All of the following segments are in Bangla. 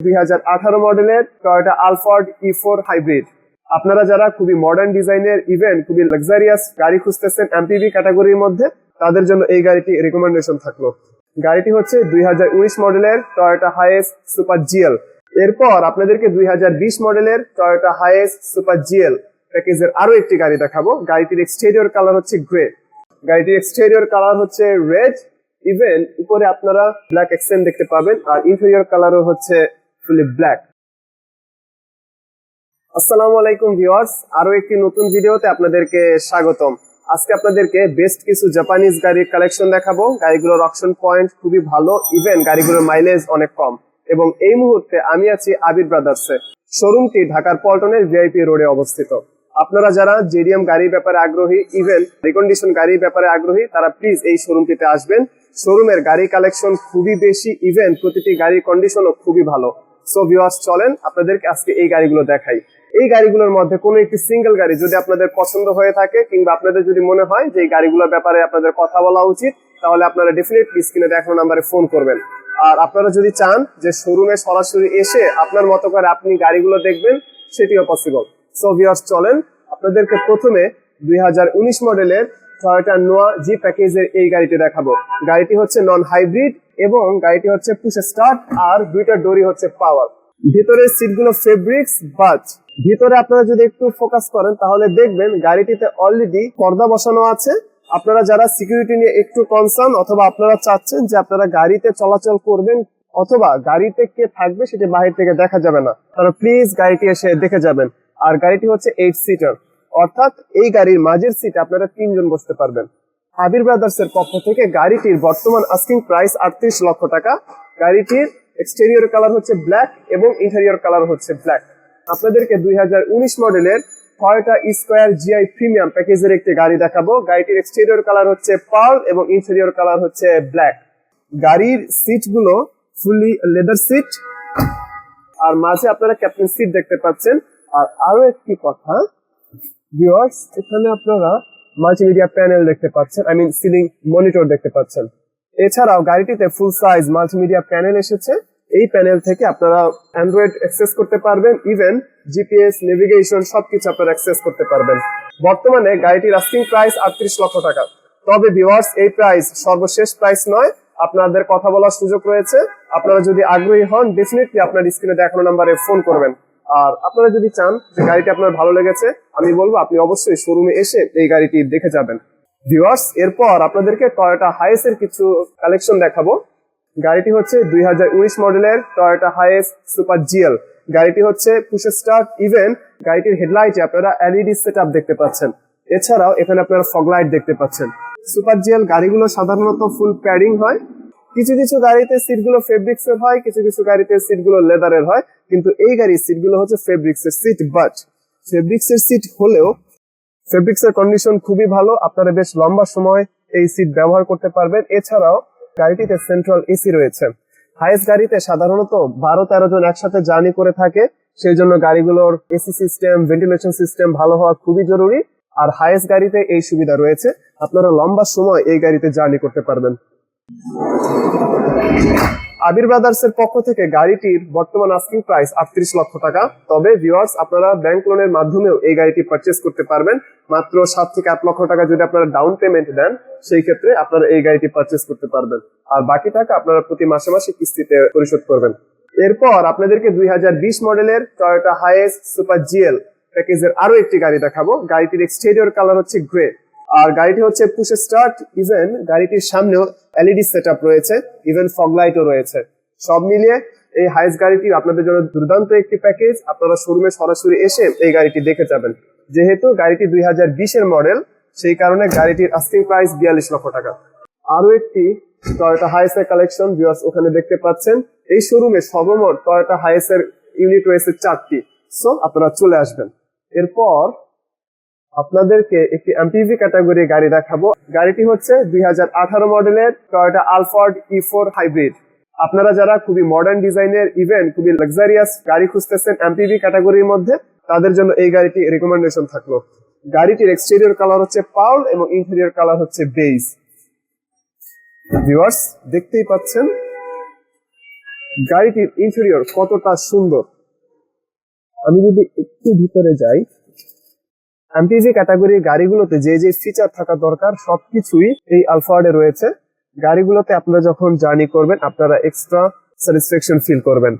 দুই মডেলের টয়োটা আলফার্ড ই হাইব্রিড আপনারা যারা খুবই মডার্ন ডিজাইনের ইভেন খুবই লাক্সারিয়াস গাড়ি খুঁজতেছেন এমপিভি ক্যাটাগরির মধ্যে, তাদের জন্য এই গাড়িটি রেকমেন্ডেশন থাকল। গাড়িটি হচ্ছে দুই মডেলের টয়োটা হাইএস সুপার জিএল এরপর আপনাদেরকে দুই মডেলের টয়োটা হাইএস সুপার জিএল প্যাকেজের আরও একটি গাড়ি দেখাবো। গাড়িটির এক্সটেরিয়র কালার হচ্ছে গ্রে গাড়িটির এক্সটেরিয়র কালার হচ্ছে রেড ইভেন উপরে আপনারা ব্ল্যাক এক্সেন্ট দেখতে পাবেন, আর ইন্টেরিয়র কালারও হচ্ছে ফুলি ব্ল্যাক আসসালামু আলাইকুম ভিউয়ার্স আরও একটি নতুন ভিডিওতে আপনাদেরকে স্বাগতম। আজকে আপনাদেরকে বেস্ট কিছু জাপানিজ গাড়ির কালেকশন দেখাবো। গাড়িগুলোর অপশন পয়েন্ট খুবই ভালো ইভেন গাড়িগুলোর মাইলেজ অনেক কম। এবং এই মুহূর্তে আমি আছি আবির ব্রাদার্সে শোরুমটি ঢাকার পল্টনের ভিআইপি রোডে অবস্থিত। আপনারা যারা জেডিএম গাড়ির ব্যাপারে আগ্রহী ইভেন রিকন্ডিশন গাড়ির ব্যাপারে আগ্রহী, তারা প্লিজ এই শোরুমটিতে আসবেন। শোরুমের গাড়ি কালেকশন খুবই বেশি ইভেন প্রতিটি গাড়ির কন্ডিশনও খুবই ভালো। সো ভিউয়ার্স চলেন আপনাদেরকে আজকে এই গাড়িগুলো দেখাই। এই গাড়িগুলোর মধ্যে কোনো একটি সিঙ্গেল গাড়ি যদি আপনাদের পছন্দ হয়ে থাকে কিংবা আপনাদের যদি মনে হয় যে এই গাড়িগুলোর ব্যাপারে আপনাদের কথা বলা উচিত, তাহলে আপনারা ডেফিনেটলি স্ক্রিনে দেখানো নাম্বারে ফোন করবেন। আর আপনারা যদি চান যে শোরুমে সরাসরি এসে আপনার মতো করে আপনি গাড়িগুলো দেখবেন, সেটিও পসিবল সো ভিউয়ার্স চলেন আপনাদেরকে প্রথমে দুই হাজার উনিশ মডেলের টয়োটা নোয়া জি প্যাকেজের এই গাড়িটি দেখাবো। গাড়িটি হচ্ছে নন হাইব্রিড এবং গাড়িটি হচ্ছে পুশ স্টার্ট আর দুইটা ডোরি হচ্ছে পাওয়ার ভিতরের সিটগুলো ফেব্রিক্স বাচ ভিতরে আপনারা যদি একটু ফোকাস করেন, তাহলে দেখবেন গাড়িটিতে অলরেডি পর্দা বসানো আছে। আপনারা যারা সিকিউরিটি নিয়ে একটু কনসার্ন অথবা আপনারা চাচ্ছেন যে আপনারা গাড়িতে চলাচল করবেন অথবা গাড়িতে কে থাকবে সেটা বাহির থেকে দেখা যাবে না, তারা প্লিজ গাড়িটি এসে দেখে যাবেন। আর গাড়িটি হচ্ছে এইট সিটার অর্থাৎ এই গাড়ির মাঝের সিট আপনারা তিনজন বসতে পারবেন। আবির ব্রাদার্স এর পক্ষ থেকে গাড়িটির বর্তমান আস্কিং প্রাইস আটত্রিশ লক্ষ টাকা। গাড়িটির এক্সটেরিয়র কালার হচ্ছে ব্ল্যাক এবং ইন্টেরিয়র কালার হচ্ছে ব্ল্যাক আপনাদেরকে দুই মডেলের টয়োটা স্কোয়ার জিআই প্রিমিয়াম প্যাকেজের একটি গাড়ি দেখাবো। গাড়িটির এক্সটেরিয়র কালার হচ্ছে পার্ল এবং ইন্টেরিয়র কালার হচ্ছে ব্ল্যাক গাড়ির সিটগুলো ফুললি লেদার সিট আর মাঝে আপনারা ক্যাপ্টেন সিট দেখতে পাচ্ছেন। আর আরও একটি কথা এখানে আপনারা মাল্টিমিডিয়া প্যানেল দেখতে পাচ্ছেন আই মিন সিলিং মনিটর দেখতে পাচ্ছেন। এছাড়াও গাড়িটিতে ফুল সাইজ মাল্টিমিডিয়া প্যানেল এসেছে। এই প্যানেল থেকে আপনারা অ্যান্ড্রয়েড অ্যাক্সেস করতে পারবেন ইভেন জিপিএস নেভিগেশন সবকিছু আপনারা অ্যাক্সেস করতে পারবেন। বর্তমানে গাড়িটির আস্কিং প্রাইস আটত্রিশ লক্ষ টাকা। তবে ভিউয়ার্স এই প্রাইস সর্বশেষ প্রাইস নয়, আপনাদের কথা বলার সুযোগ রয়েছে। আপনারা যদি আগ্রহী হন ডেফিনেটলি আপনার স্ক্রিনে দেখানো নাম্বারে ফোন করবেন। আর আপনারা যদি চান যে গাড়িটি আপনার ভালো লেগেছে, আমি বলব আপনি অবশ্যই শোরুমে এসে এই গাড়িটি দেখে যাবেন। ভিউয়ার্স এরপর আপনাদেরকে টয়োটা হাইস এর কিছু কালেকশন দেখাবো। গাড়িটি হচ্ছে দুই হাজার উনিশ মডেলের টয়োটা হাইস সুপার জিএল গাড়িটি হচ্ছে পুশ স্টার্ট ইভেন গাড়িটির হেডলাইটে আপনারা এলইডি সেট দেখতে পাচ্ছেন। এছাড়াও এখানে আপনারা ফগ লাইট দেখতে পাচ্ছেন। সুপার জিএল গাড়িগুলো সাধারণত ফুল প্যাডিং হয়। কিছু কিছু গাড়িতে সিটগুলো ফেব্রিক্স এর হয়, কিছু কিছু গাড়িতে সিটগুলো লেদারের হয়, কিন্তু এই গাড়ির সিটগুলো হচ্ছে ফেব্রিক্স এর সিট বাট ফেব্রিক্স এর সিট হলেও ফেব্রিক্স এর কন্ডিশন খুবই ভালো, আপনারা বেশ লম্বা সময় এই সিট ব্যবহার করতে পারবেন। এছাড়াও গাড়িটিতে সেন্ট্রাল এসি রয়েছে। হাইস্ট গাড়িতে সাধারণত বারো তেরো জন একসাথে জার্নি করে থাকে, সেই জন্য গাড়িগুলোর এসি সিস্টেম ভেন্টিলেশন সিস্টেম ভালো হওয়া খুবই জরুরি। আর হাইস্ট গাড়িতে এই সুবিধা রয়েছে, আপনারা লম্বা সময় এই গাড়িতে জার্নি করতে পারবেন। আবির ব্রাদার্স এর পক্ষ থেকে গাড়িটির বর্তমান আস্কিং প্রাইস আটত্রিশ লক্ষ টাকা। তবে ভিউয়ার্স আপনারা ব্যাংক লোনের মাধ্যমেও এই গাড়িটি পারচেস করতে পারবেন। মাত্র সাত থেকে আট লক্ষ টাকা যদি আপনারা ডাউন পেমেন্ট দেন, সেই ক্ষেত্রে আপনারা এই গাড়িটি পারচেস করতে পারবেন। আর বাকি টাকা আপনারা প্রতি মাসে মাসে কিস্তিতে পরিশোধ করবেন। এরপর আপনাদেরকে দুই হাজার বিশ মডেলের টয়োটা হাইএস সুপার জিএল প্যাকেজের আরও একটি গাড়ি দেখাবো। গাড়িটির এক্সটেরিয়র কালার হচ্ছে গ্রে আর গাড়িটি হচ্ছে পুশ স্টার্ট ইভেন গাড়িটির সামনেও এলইডি সেট রয়েছে ইভেন ফগ লাইটও রয়েছে। সব মিলিয়ে এই হাইস গাড়িটি আপনাদের জন্য দুর্দান্ত একটি প্যাকেজ আপনারা শোরুমে সরাসরি এসে এই গাড়িটি দেখে যাবেন। যেহেতু গাড়িটি দুই বিশের মডেল সেই কারণে গাড়িটির আস্কিং প্রাইস বিয়াল্লিশ লক্ষ টাকা। আরও একটি টয়োটা হাইসের কালেকশন ভিউয়ার্স ওখানে দেখতে পাচ্ছেন। এই শোরুমে সর্বমোট টয়োটা হাইসের ইউনিট রয়েছে চারটি। সো আপনারা চলে আসবেন। এরপর আপনাদেরকে একটি এমপিভি ক্যাটাগরি গাড়ি দেখাবো। গাড়িটি হচ্ছে দুই হাজার আঠারো মডেলের Toyota Alphard E four hybrid আপনারা যারা খুবই মডার্ন ডিজাইনের ইভেন খুবই লাক্সারিয়াস গাড়ি খুঁজতেছেন এমপিভি ক্যাটাগরির মধ্যে, তাদের জন্য এই গাড়িটি রেকমেন্ডেশন থাকল। গাড়িটির এক্সটেরিয়র কালার হচ্ছে পাউল এবং ইন্টেরিয়র কালার হচ্ছে বেইজ ভিউয়ার্স দেখতেই পাচ্ছেন, গাড়িটির ইন্টেরিয়র কতটা সুন্দর। আমি যদি একটু ভিতরে যাই এমপিজি ক্যাটাগরির গাড়িগুলোতে যে যে ফিচার থাকা দরকার, সবকিছুই এই আলফার্ডে রয়েছে। গাড়িগুলোতে আপনারা যখন জার্নি করবেন, আপনারা এক্সট্রা স্যাটিসফ্যাকশন ফিল করবেন।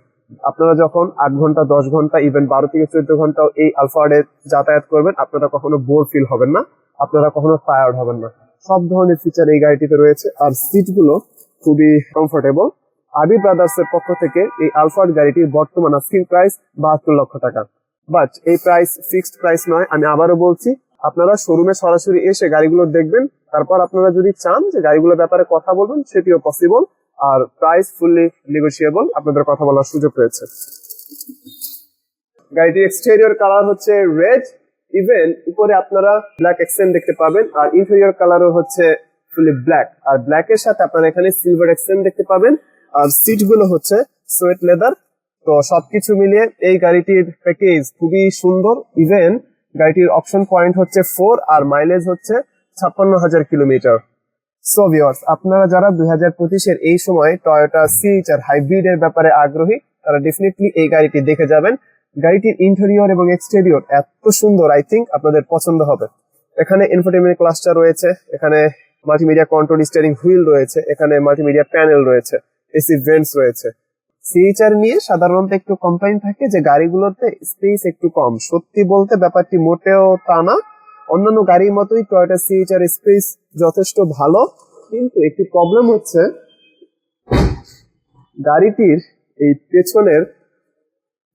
আপনারা যখন আট ঘণ্টা, দশ ঘণ্টা ইভেন বারো থেকে চোদ্দ ঘন্টাও এই আলফার্ডে যাতায়াত করবেন, আপনারা কখনো বোর ফিল হবেন না। আপনারা কখনো টায়ার্ড হবেন না। সব ধরনের ফিচার এই গাড়িটিতে রয়েছে, আর সিটগুলো খুবই কমফোর্টেবল আবির ব্রাদার্স এর পক্ষ থেকে এই আলফার্ড গাড়িটির বর্তমান আস্কিং প্রাইস বাহাত্তর লক্ষ টাকা। বাট এই প্রাইস ফিক্সড প্রাইস নয়, আমি আবারও বলছি, আপনারা শোরুমে সরাসরি এসে গাড়িগুলো দেখবেন, তারপর আপনারা যদি চান যে গাড়িগুলোর ব্যাপারে কথা বলবেন, সেটিও পসিবল আর প্রাইস ফুললি নেগোসিয়েবল আপনাদের কথা বলার সুযোগ রয়েছে। গাড়িটির এক্সটেরিয়র কালার হচ্ছে রেড ইভেন উপরে আপনারা ব্ল্যাক এক্সেন্ট দেখতে পাবেন, আর ইন্টেরিয়র কালারও হচ্ছে ফুলি ব্ল্যাক আর ব্ল্যাক এর সাথে আপনারা এখানে সিলভার এক্সেন্ট দেখতে পাবেন, আর সিটগুলো হচ্ছে সোয়েট লেদার তো সবকিছু মিলিয়ে এই গাড়িটির প্যাকেজ খুবই সুন্দর। ইভেন গাড়িটির অপশন পয়েন্ট হচ্ছে ফোর আর মাইলেজ হচ্ছে ছাপ্পান্ন হাজার কিলোমিটার। সো ভিওর্স আপনারা যারা দুই হাজার পঁচিশের এই সময় টয়োটা সিচ আর হাইব্রিড এর ব্যাপারে আগ্রহী, তারা ডেফিনেটলি এই গাড়িটি দেখে যাবেন। গাড়িটির ইন্টেরিয়র এবং এক্সটেরিয়র এত সুন্দর আই থিঙ্ক আপনাদের পছন্দ হবে। এখানে ইনফোটেনমেন্ট ক্লাসটা রয়েছে, এখানে মাল্টিমিডিয়া কন্ট্রোল স্টিয়ারিং হুইল রয়েছে, এখানে মাল্টিমিডিয়া প্যানেল রয়েছে এসি ভেন্টস রয়েছে। সিএইচআর নিয়ে সাধারণত একটু কমপ্লেইন থাকে যে গাড়িগুলোতে স্পেস একটু কম। সত্যি বলতে ব্যাপারটি মোটেও তা না। অন্যান্য গাড়ির মতোই টয়োটা সিএইচআর স্পেস যথেষ্ট ভালো। কিন্তু একটি প্রবলেম হচ্ছে, গাড়িটির এই পেছনের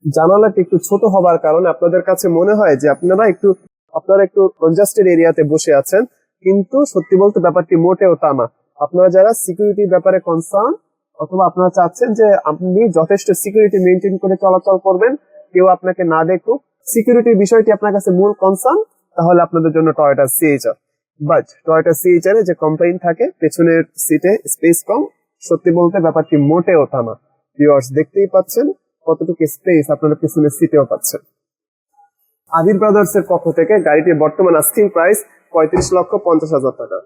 জানালাটি একটু ছোট হবার কারণে আপনাদের কাছে মনে হয় যে আপনারা একটু আপনারা একটু কনজাস্টেড এরিয়াতে বসে আছেন। কিন্তু সত্যি বলতে ব্যাপারটি মোটেও তা না। আপনারা যারা সিকিউরিটির ব্যাপারে কনসার্ন অথবা আপনারা চাচ্ছেন যে আপনি যথেষ্ট সিকিউরিটি মেনটেন করে চলাচল করবেন, কেউ আপনাকে না দেখুক। সিকিউরিটির বিষয়টি আপনার কাছে মূল কনসার্ন তাহলে আপনাদের জন্য Toyota CHR but Toyota CHR যে কমপ্লেইন থাকে, পেছনের সিটে স্পেস কম। সত্যি বলতে ব্যাপারটি মোটেও না। ভিউয়ার্স দেখতেই পাচ্ছেন কতটুকু স্পেস আপনারা পেছনের সিটেও পাচ্ছেন। আদির ব্রাদার্স এর পক্ষ থেকে গাড়িটির বর্তমান আস্কিং প্রাইস পঁয়ত্রিশ লক্ষ পঞ্চাশ হাজার টাকা।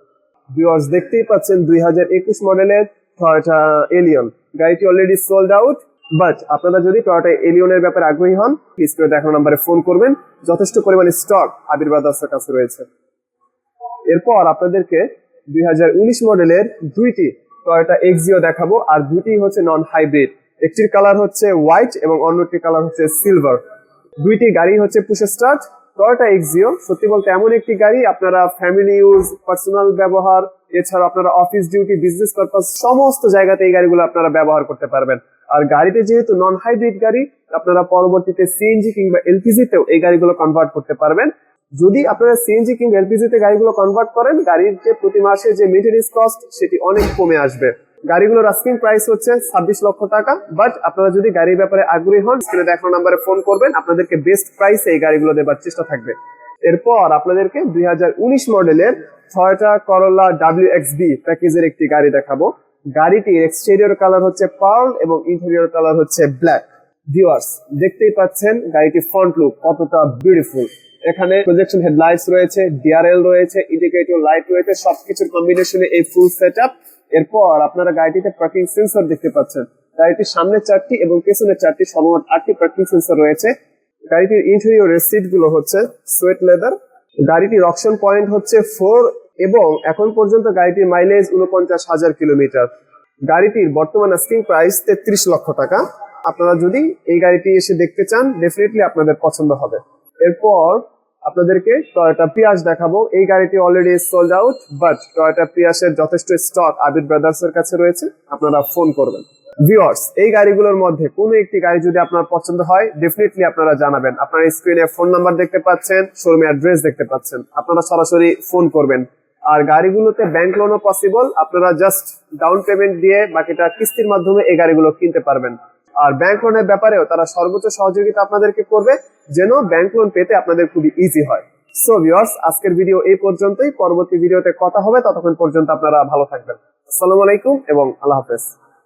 ভিউয়ার্স দেখতেই পাচ্ছেন দুই হাজার একুশ মডেলের টয়োটা এলিয়ন গাড়িটি অলরেডি সোল্ড আউট বাট আপনারা যদি টয়োটা এলিয়নের ব্যাপারে আগ্রহী হন প্লিজ করে দেখানো নাম্বারে ফোন করবেন। যথেষ্ট পরিমাণে স্টক আবির ব্রাদার্সের কাছে রয়েছে। এরপর আপনাদেরকে দুই হাজার উনিশ মডেলের দুইটি টয়োটা এক্সিও দেখাবো, আর দুটি হচ্ছে নন হাইব্রিড একটির কালার হচ্ছে হোয়াইট এবং অন্যটির কালার হচ্ছে সিলভার দুইটি গাড়ি হচ্ছে পুশ স্টার্ট টয়োটা এক্সিও সত্যি বলতে এমন একটি গাড়ি, আপনারা ফ্যামিলি ইউজ পার্সোনাল ব্যবহার এছাড়া আপনারা অফিস ডিউটি বিজনেস পারপাস সমস্ত জায়গাতে এই গাড়িগুলো আপনারা ব্যবহার করতে পারবেন। আর গাড়িতে যেহেতু নন হাইব্রিড গাড়ি, আপনারা পরবর্তীতে সিএনজি কিংবা এলপিজি তেও এই গাড়িগুলো কনভার্ট করতে পারবেন। যদি আপনারা সিএনজি কিংবা এলপিজি তে গাড়িগুলো কনভার্ট করেন, গাড়ির যে প্রতি মাসে যে মেনটেন্স কস্ট সেটি অনেক কমে আসবে। গাড়িগুলোর আস্কিং প্রাইস হচ্ছে ছাব্বিশ লক্ষ টাকা বাট আপনারা যদি গাড়ির ব্যাপারে আগ্রহী হন স্ক্রিনে দেখানো নাম্বারে ফোন করবেন, আপনাদেরকে বেস্ট প্রাইসে এই গাড়িগুলো দেবার চেষ্টা থাকবে। এরপর আপনাদেরকে দুই মডেলের ছয়টা করোলা ডাব্লিউ এক্স বি প্যাকেজের একটি গাড়ি দেখাবো। গাড়িটির এক্সটেরিয়র কালার হচ্ছে পার্ল এবং ইন্টেরিয়র কালার হচ্ছে ব্ল্যাক ভিউয়ার্স দেখতেই পাচ্ছেন গাড়িটি ফ্রন্ট লুক কতটা বিউটিফুল এখানে প্রজেকশন হেডলাইটস রয়েছে ডিআরএল রয়েছে ইন্ডিকেটর লাইট রয়েছে, সবকিছুর কম্বিনেশনে এই ফুল সেট এরপর আপনারা গাড়িটিতে পার্কিং সেন্সর দেখতে পাচ্ছেন। গাড়িটির সামনে চারটি এবং পেছনের চারটি সর্বমোট আটটি পার্কিং সেন্সর রয়েছে। গাড়িটির ইন্টেরিয়রের সিটগুলো হচ্ছে সোয়েট লেদার গাড়িটির অপশন পয়েন্ট হচ্ছে ফোর এবং এখন পর্যন্ত গাড়িটির মাইলেজ উনপঞ্চাশ হাজার কিলোমিটার গাড়িটির বর্তমান আস্কিং প্রাইস তেত্রিশ লক্ষ টাকা। আপনারা যদি এই গাড়িটি এসে দেখতে চান ডেফিনেটলি আপনাদের পছন্দ হবে। এরপর আপনাদেরকে টয়োটা পিয়াস দেখাবো। এই গাড়িটি already sold out but Toyota পিয়াসের যথেষ্ট স্টক আবির ব্রাদার্স এর কাছে রয়েছে। আপনারা ফোন করবেন। ভিউয়ার্স এই গাড়িগুলোর মধ্যে কোনো একটি গাড়ি যদি আপনার পছন্দ হয় ডেফিনেটলি আপনারা জানাবেন। আপনারা স্ক্রিনে ফোন নাম্বার দেখতে পাচ্ছেন শোরুমে অ্যাড্রেস দেখতে পাচ্ছেন। আপনারা সরাসরি ফোন করবেন। আর গাড়িগুলোতে ব্যাংক লোনও পসিবল আপনারা জাস্ট ডাউন পেমেন্ট দিয়ে বাকিটা কিস্তির মাধ্যমে এই গাড়িগুলো কিনতে পারবেন। আর ব্যাংক লোনের ব্যাপারেও তারা সর্বোচ্চ সহযোগিতা আপনাদেরকে করবে, যেন ব্যাংক লোন পেতে আপনাদের খুবই ইজি হয়। সো ভিউয়ার্স আজকের ভিডিও এই পর্যন্তই। পরবর্তী ভিডিওতে কথা হবে। ততক্ষণ পর্যন্ত আপনারা ভালো থাকবেন। আসসালামু আলাইকুম এবং আল্লাহ হাফেজ।